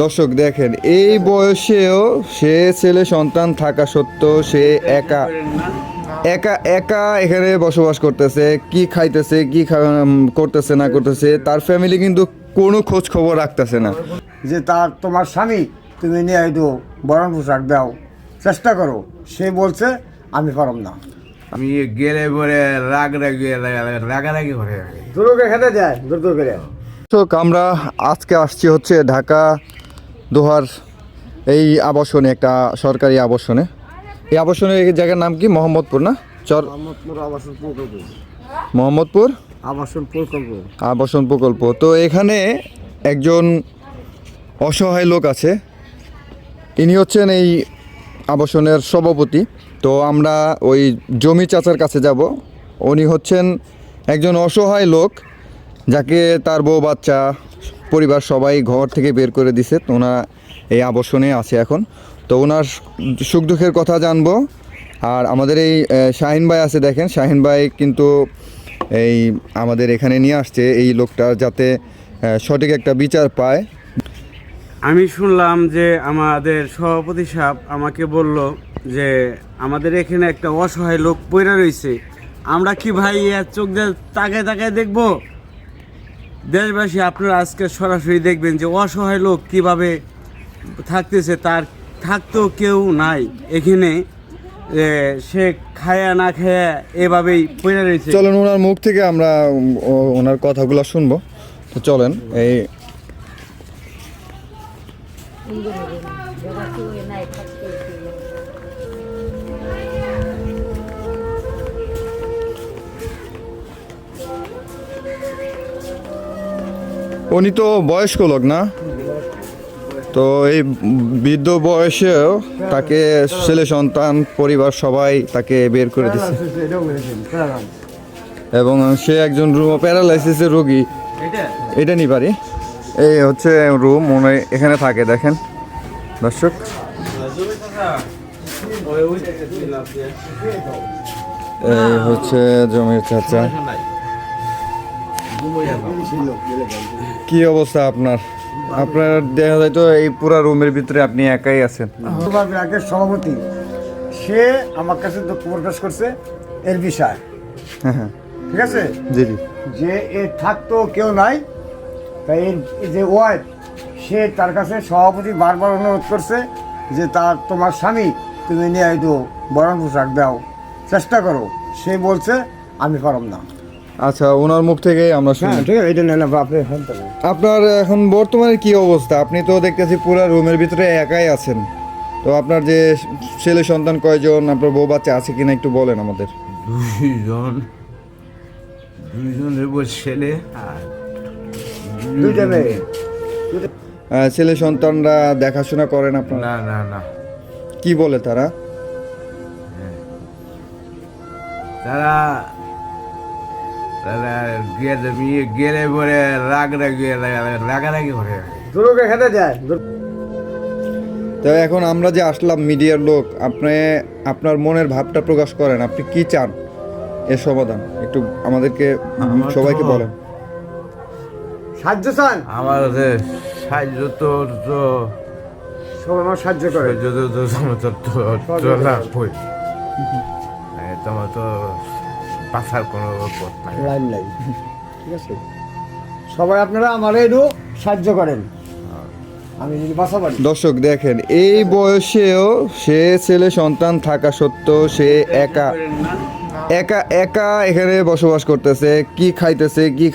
দর্শক দেখেন এই বয়সেও সে ছেলে সন্তান থাকা সত্ত্বেও সে একা একা একা এখানে বসবাস করতেছে কি খাইতেছে কি করতেছে না করতেছে তার ফ্যামিলি কিন্তু কোনো খোঁজ খবর রাখতেছে না। যে তার তোমার স্বামী তুমি নিয়ে একটু বরণ পোশাক দাও চেষ্টা করো সে বলছে আমি পারম না। আমি গেলে পরে রাগ রাগি রাগারাগি করে দুটোকে খেতে যায় দ্রুত করে দর্শক আমরা আজকে আসছি হচ্ছে ঢাকা দোহার এই আবাসনে একটা সরকারি আবাসনে। এই আবাসনের জায়গার নাম কি? মোহাম্মদপুর না? চর মোহাম্মদপুর আবাসন প্রকল্প। মোহাম্মদপুর? আবাসন প্রকল্প। আবাসন প্রকল্প। তো এখানে একজন অসহায় লোক আছে। ইনি হচ্ছেন এই আবাসনের সভাপতি। তো আমরা ওই জমি চাচার কাছে যাব। উনি হচ্ছেন একজন অসহায় লোক যাকে তার বউ বাচ্চা পরিবার সবাই ঘর থেকে বের করে দিছে। ওনা এই আবাসনে আছে এখন। তো ওনার সুখ দুঃখের কথা জানব। আর আমাদের এই শাহিন ভাই আছে দেখেন। শাহিন ভাই কিন্তু এই আমাদের এখানে নিয়ে আসছে এই লোকটা যাতে সঠিক একটা বিচার পায়। আমি শুনলাম যে আমাদের সভাপতি সাহেব আমাকে বলল যে আমাদের এখানে একটা অসহায় লোক পড়ে রয়েছে। আমরা কি ভাই চোখ দিয়ে তাকায় তাকায় দেখব? দেশবাসী, আপনারা আজকে সরাসরি দেখবেন যে অসহায় লোক কীভাবে থাকতেছে, তার থাকতেও কেউ নাই। এখানে সে খায়া না খায়া এভাবেই পড়ে রয়েছে। চলেন, ওনার মুখ থেকে আমরা ওনার কথাগুলো শুনব। তো চলেন, এই উনি তো বয়স্ক লোক না? তো এই বৃদ্ধ বয়সেও তাকে ছেলে সন্তান, পরিবার সবাই তাকে বের করে দিচ্ছে। এবং সে একজন রুম প্যারালাইসিসের রোগী। এটা নি পারি? এই হচ্ছে রুম মনে এখানে থাকে, দেখেন। দর্শক। এই হচ্ছে জমির চাচা। কি অবস্থা আপনার? আপনার দেখা যায় তো এই পুরো রুমের ভিতরে আপনি একাই আছেন। তোমার ব্যাংকের সভাপতি সে আমার কাছে দুঃখ প্রকাশ করছে এর বিষয়। হ্যাঁ হ্যাঁ ঠিক আছে? জি জি। যে এ থাকতো কেউ নাই তাই এর যে ওয়াইফ সে তার কাছে সভাপতি বারবার অনুরোধ করছে যে তার তোমার স্বামী তুমি নিয়ে একটু বরণ পোশাক দাও চেষ্টা করো। সে বলছে আমি পারম না। আচ্ছা ওনার মুখ থেকে আমরা শুনি। হ্যাঁ ঠিক আছে এটা নেন আপনি আপনার এখন বর্তমানে কি অবস্থা? আপনি তো দেখতেছি পুরো রুমের ভিতরে একাই আছেন। তো আপনার যে ছেলে সন্তান কয়জন আপনার বউ বাচ্চা আছে কিনা একটু বলেন আমাদের। দুইজন দুইজনের বউ ছেলে আর দুইটা মেয়ে। ছেলে সন্তানরা দেখাশোনা করেন আপনার? না না না। কি বলে তারা? তারা তারা গেলে গেলে পরে রাগ রাগি রাগারাগি করে দুটোকে খেতে যায় তো এখন আমরা যে আসলাম মিডিয়ার লোক আপনি আপনার মনের ভাবটা প্রকাশ করেন আপনি কি চান এর সমাধান একটু আমাদেরকে সবাইকে বলেন সাহায্য চান আমার সাহায্য তো তো সব আমার সাহায্য করে সাহায্য তো তোমার তো তোমার তো বাঁচার কোনো পথ নাই। লাইন নাই। ঠিক আছে? সবাই আপনারা আমার একটু সাহায্য করেন। আমি যদি বাসা দর্শক দেখেন এই বয়সেও সে ছেলে সন্তান থাকা সত্ত্বেও সে একা একা একা এখানে বসবাস করতেছে কি খাইতেছে কি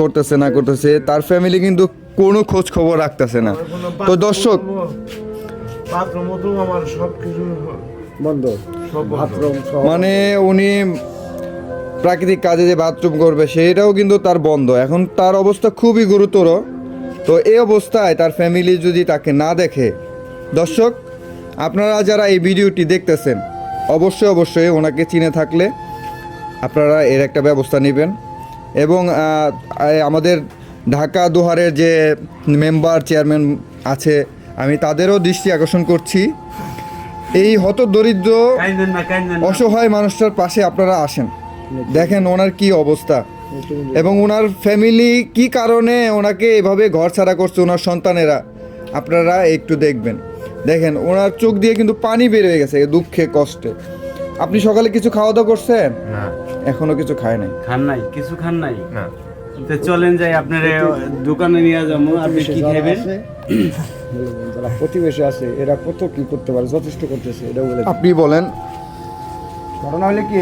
করতেছে না করতেছে তার ফ্যামিলি কিন্তু কোনো খোঁজ খবর রাখতেছে না। তো দর্শক আমার সব কিছু বন্ধ মানে উনি প্রাকৃতিক কাজে যে বাথরুম করবে সেটাও কিন্তু তার বন্ধ। এখন তার অবস্থা খুবই গুরুতর। তো এই অবস্থায় তার ফ্যামিলি যদি তাকে না দেখে দর্শক আপনারা যারা এই ভিডিওটি দেখতেছেন অবশ্যই অবশ্যই ওনাকে চিনে থাকলে আপনারা এর একটা ব্যবস্থা নেবেন। এবং আমাদের ঢাকা দোহারের যে মেম্বার চেয়ারম্যান আছে আমি তাদেরও দৃষ্টি আকর্ষণ করছি। এই হত দরিদ্র অসহায় মানুষটার পাশে আপনারা আসেন। দেখেন ওনার কি অবস্থা। এবং ওনার ফ্যামিলি কি কারণে ওনাকে এভাবে ঘর ছাড়া করছে ওনার সন্তানেরা? আপনারা একটু দেখবেন। দেখেন ওনার চোখ দিয়ে কিন্তু পানি বের হয়ে গেছে দুঃখে কষ্টে। আপনি সকালে কিছু খাওয়া দাওয়া করছেন? না। এখনও কিছু খায় নাই? খান নাই কিছু খান নাই? না। তো চলেন যাই আপনার দোকানে নিয়ে যাব আপনি কি খাবেন যারা প্রতিবেশী আছে এরা কত কি করতে পারে যথেষ্ট করতেছে এটা বলে আপনি বলেন। ঘটনা হলে কি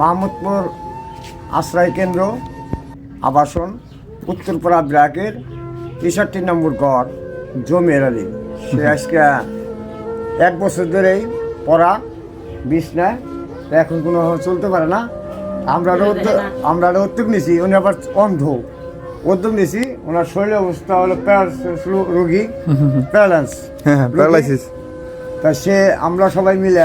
মাহমুদপুর আশ্রয় কেন্দ্র আবাসন উত্তরপাড়া ব্লকের তেষট্টি নম্বর ঘর জমির আলী। সে আজকে এক বছর ধরেই পড়া বিছনায় তা এখন কোনো চলতে পারে না। আমরা আমরা উদ্যোগ নিছি উনি আবার অন্ধ। উদ্যোগ নিছি ওনার শরীরের অবস্থা হলো রোগী প্যারালাইন্স হ্যাঁ প্যারালাইসিস। তা সে আমরা সবাই মিলে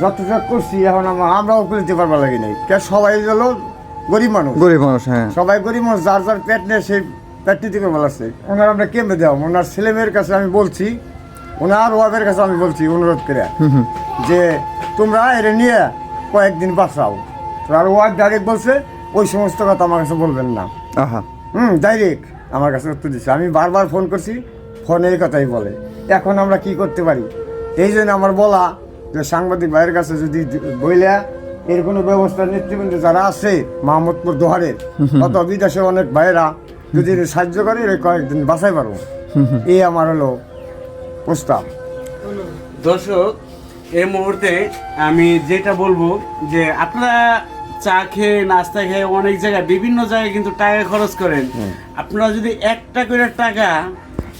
যতটা করছি এখন আমরা আমরাও করতে পারবা লাগে নাই। কে সবাই হলো গরিব মানুষ। গরিব মানুষ হ্যাঁ। সবাই গরিব মানুষ যার যার পেট নেই সেই পেটটি নিতে করবা লাগছে। ওনার আমরা কেমনে দেওয়া? ওনার ছেলে মেয়ের কাছে আমি বলছি ওনার ওয়াবের কাছে আমি বলছি অনুরোধ করে যে তোমরা এটা নিয়ে কয়েকদিন বাঁচাও। আর ওয়াইফ ডাইরেক্ট বলছে ওই সমস্ত কথা আমার কাছে বলবেন না। আহা। হুম ডাইরেক্ট আমার কাছে উত্তর দিচ্ছে। আমি বারবার ফোন করছি ফোনে এই কথাই বলে। এখন আমরা কি করতে পারি? এই জন্য আমার বলা যে সাংবাদিক ভাইয়ের কাছে যদি বইলা এর কোনো ব্যবস্থা নেতৃবৃন্দ যারা আছে মাহমুদপুর দোহারের অত বিদেশে অনেক ভাইয়েরা যদি সাহায্য করে এর কয়েকদিন বাঁচাই পারব। এই আমার হলো প্রস্তাব। দর্শক এই মুহূর্তে আমি যেটা বলব যে আপনারা চা খেয়ে নাস্তা খেয়ে অনেক জায়গায় বিভিন্ন জায়গায় কিন্তু টাকা খরচ করেন। আপনারা যদি একটা করে টাকা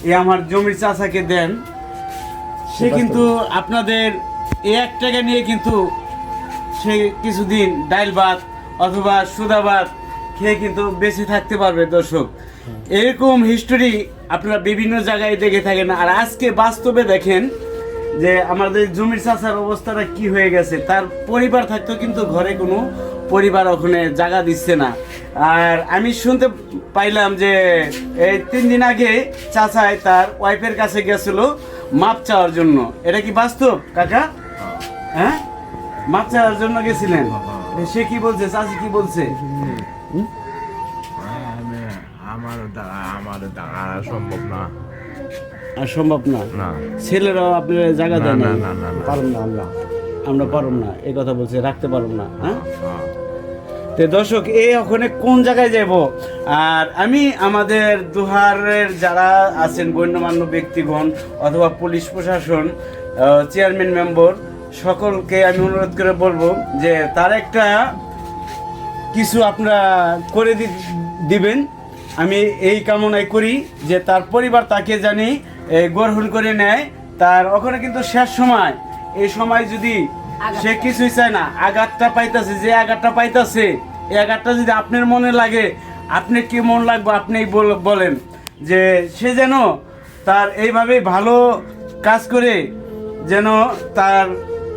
এই আমার জমির চাষাকে দেন সে কিন্তু আপনাদের এই এক টাকা নিয়ে কিন্তু সে কিছুদিন ডাইল ভাত অথবা সুদা ভাত খেয়ে কিন্তু বেঁচে থাকতে পারবে দর্শক। এরকম হিস্টোরি আপনারা বিভিন্ন জায়গায় দেখে থাকেন। আর আজকে বাস্তবে দেখেন যে আমাদের জমির চাষার অবস্থাটা কি হয়ে গেছে। তার পরিবার থাকতেও কিন্তু ঘরে কোনো পরিবার ওখানে জায়গা দিচ্ছে না। আর আমি শুনতে পাইলাম যে এই তিন দিন আগে চাচাই তার ওয়াইফের কাছে গেছিল মাপ চাওয়ার জন্য। এটা কি বাস্তব, কাকা? হ্যাঁ? মাপ চাওয়ার জন্য গেছিলেন? সে কি বলছে? চাচি কি বলছে? আমার আমার দ্বারা সম্ভব না। আর সম্ভব না। ছেলেরাও আপনার জায়গা দেয় না না না আমরা। আমরা পারব না। এই কথা বলছে রাখতে পারব না হ্যাঁ? হ্যাঁ। তো দর্শক এই ওখানে কোন জায়গায় যাব আর আমি আমাদের দুহারের যারা আছেন গণ্যমান্য ব্যক্তিগণ অথবা পুলিশ প্রশাসন চেয়ারম্যান মেম্বার সকলকে আমি অনুরোধ করে বলব যে তার একটা কিছু আপনারা করে দি- দিবেন। আমি এই কামনাই করি যে তার পরিবার তাকে জানি গ্রহণ করে নেয়। তার ওখানে কিন্তু শেষ সময়। এই সময় যদি সে কিছুই চায় না আঘাতটা পাইতাছে যে আঘাতটা পাইতাছে এই আঘাতটা যদি আপনার মনে লাগে আপনি কি মন লাগবে আপনি বল- বলেন। যে সে যেন তার এইভাবে ভালো কাজ করে যেন তার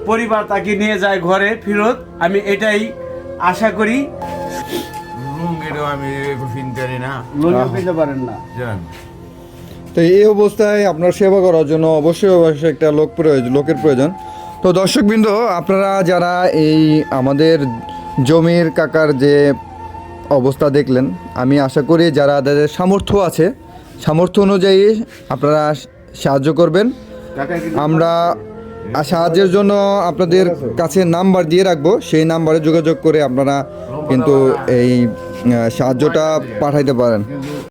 পরিবার তাকে নিয়ে যায় ঘরে ফেরত। আমি এটাই আশা করি। লুঙ্গিরও আমি কিনতে পারি না। লোনেও পেতে পারেন না। তো এই অবস্থায় আপনার সেবা করার জন্য অবশ্যই অবশ্যই একটা লোক প্রয়োজন লোকের প্রয়োজন। তো দর্শকবৃন্দ আপনারা যারা এই আমাদের জমির কাকার যে অবস্থা দেখলেন আমি আশা করি যারা যাদের সামর্থ্য আছে সামর্থ্য অনুযায়ী আপনারা সাহায্য করবেন। আমরা সাহায্যের জন্য আপনাদের কাছে নাম্বার দিয়ে রাখব। সেই নাম্বারে যোগাযোগ করে আপনারা কিন্তু এই সাহায্যটা পাঠাইতে পারেন।